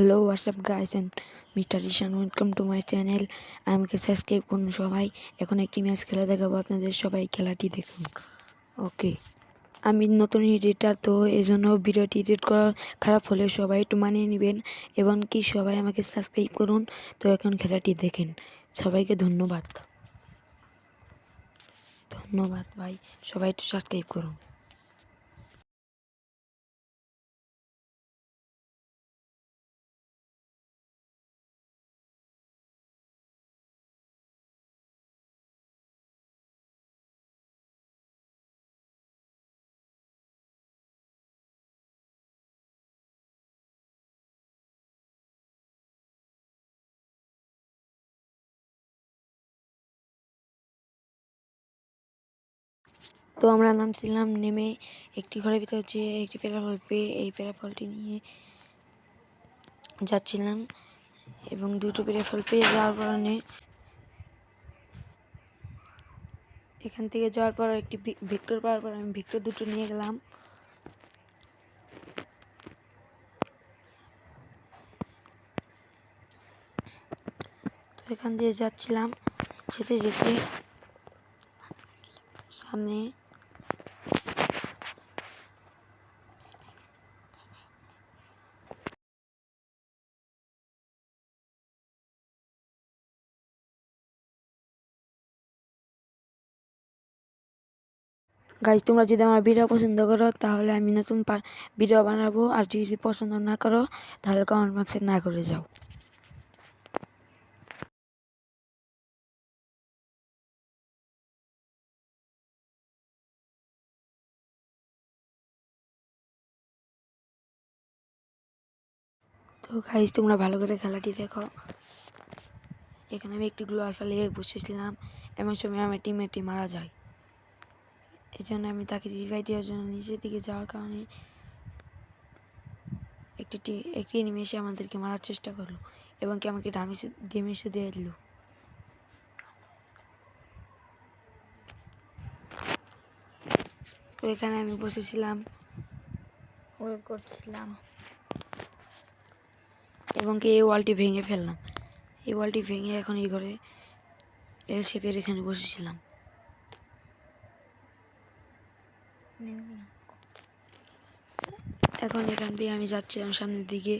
Hello WhatsApp guys and mister Rishan welcome to my channel আমাকে subscribe করুন সবাই। এখন একটি ম্যাচ খেলা দেখাবো আপনাদের সবাই খেলাটি দেখুন। ওকে আমি নতুন এডিটার তো এই জন্য ভিডিওটি এডিট করা খারাপ হলে সবাই একটু মানিয়ে নেবেন এবং কি সবাই আমাকে সাবস্ক্রাইব করুন। তো এখন খেলাটি দেখেন। সবাইকে ধন্যবাদ। ধন্যবাদ ভাই, সবাই একটু সাবস্ক্রাইব করুন। তো আমরা নামছিলাম নেমে একটি ঘরের ভিতর যে একটি প্যারাফল পেয়ে এই প্যারাফলটি নিয়ে যাচ্ছিলাম এবং দুটো প্যারাফল পেয়ে যাওয়ার কারণে এখান থেকে যাওয়ার পর একটি ভিক্টর পাওয়ার পর আমি ভিক্টর দুটো নিয়ে গেলাম। তো এখান দিয়ে যাচ্ছিলাম। যেতে যেতে সামনে গাইজ তোমরা যদি আমার ভিডিও পছন্দ করো, তাহলে আমি নতুন ভিডিও বানাবো। আর যদি পছন্দ না করো, তাহলে কমেন্ট বক্সে না করে যাও। তো গাইজ তোমরা ভালো করে খেলাটি দেখো। এখানে আমি একটি গ্লো আলফা লেগে বসেছিলাম। এমন সময় আমার টিমমেটটি মারা যায়। এই জন্য আমি তাকে রিভাই দেওয়ার জন্য নিচের দিকে যাওয়ার কারণে একটি একটি এনিমি এসে আমাদেরকে মারার চেষ্টা করল এবং কি আমাকে ডামিসে ডেমেসে দিয়ে দিল। তো এখানে আমি বসেছিলাম। ওয়েট করছিলাম। এবং কি এই ওয়ালটি ভেঙে ফেললাম। এই ওয়ালটি ভেঙে এখন এই ঘরে এল শেপের এখানে বসেছিলাম। এখন এখান দিয়ে আমি যাচ্ছিলাম সামনের দিকে।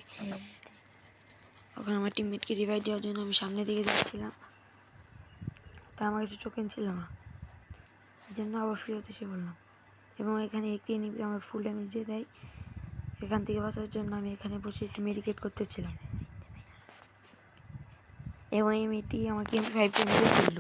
এখন আমার টিমমেটকে রিভাইভ দেওয়ার জন্য আমি সামনের দিকে যাচ্ছিলাম। তা আমার কাছে টোকেন ছিল না। এই জন্য আবার ফিরত এসে বললাম। এবং এখানে একটি এনিমি আমার ফুল ড্যামেজ দিয়ে দেয়। এখান থেকে বাঁচার জন্য আমি এখানে বসে একটু মেডিকেট করতেছিলাম। এবং এই মেয়েটি আমাকে ফাইভ দিয়ে ফেলল